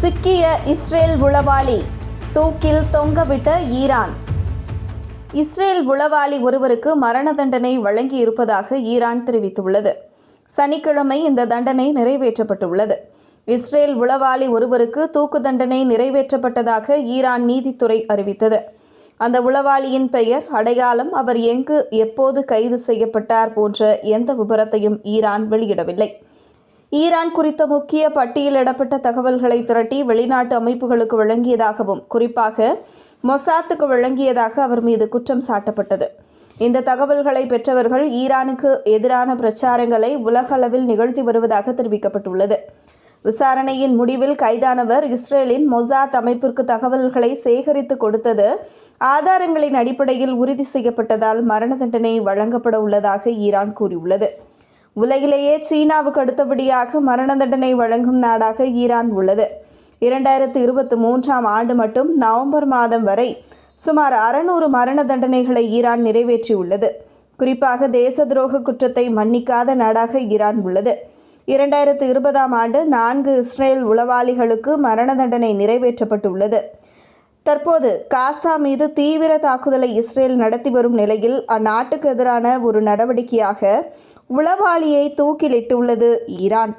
சிக்கிய இஸ்ரேல் உளவாளி தூக்கில் தொங்கவிட்ட Iran. Israel உளவாளி ஒருவருக்கு மரண தண்டனை வழங்கியிருப்பதாக ஈரான் தெரிவித்துள்ளது. சனிக்கிழமை இந்த தண்டனை நிறைவேற்றப்பட்டுள்ளது. இஸ்ரேல் உளவாளி ஒருவருக்கு தூக்கு தண்டனை நிறைவேற்றப்பட்டதாக ஈரான் நீதித்துறை அறிவித்தது. அந்த உளவாளியின் பெயர் அடையாளம் அவர் எங்கு எப்போது கைது செய்யப்பட்டார் போன்ற எந்த விபரத்தையும் ஈரான் வெளியிடவில்லை. ஈரான் குறித்த முக்கிய பட்டியலிடப்பட்ட தகவல்களை திரட்டி வெளிநாட்டு அமைப்புகளுக்கு வழங்கியதாகவும் குறிப்பாக மொசாத்துக்கு வழங்கியதாக அவர் மீது குற்றம் சாட்டப்பட்டது. இந்த தகவல்களை பெற்றவர்கள் ஈரானுக்கு எதிரான பிரச்சாரங்களை உலகளவில் நிகழ்த்தி வருவதாக தெரிவிக்கப்பட்டுள்ளது. விசாரணையின் முடிவில் கைதானவர் இஸ்ரேலின் மொசாத் அமைப்பிற்கு தகவல்களை சேகரித்து கொடுத்தது ஆதாரங்களின் அடிப்படையில் உறுதி செய்யப்பட்டதால் மரண தண்டனை வழங்கப்பட உள்ளதாக ஈரான் கூறியுள்ளது. உலகிலேயே சீனாவுக்கு அடுத்தபடியாக மரண தண்டனை வழங்கும் நாடாக ஈரான் உள்ளது. இரண்டாயிரத்து இருபத்தி மூன்றாம் ஆண்டு மட்டும் நவம்பர் மாதம் வரை சுமார் அறுநூறு மரண தண்டனைகளை ஈரான் நிறைவேற்றியுள்ளது. குறிப்பாக தேச துரோக குற்றத்தை மன்னிக்காத நாடாக ஈரான் உள்ளது. இரண்டாயிரத்து இருபதாம் ஆண்டு நான்கு இஸ்ரேல் உளவாளிகளுக்கு மரண தண்டனை நிறைவேற்றப்பட்டுள்ளது. தற்போது காசா மீது தீவிர தாக்குதலை இஸ்ரேல் நடத்தி வரும் நிலையில் அந்நாட்டுக்கு எதிரான ஒரு நடவடிக்கையாக உளவாளியை தூக்கிலிட்டுள்ளது ஈரான்.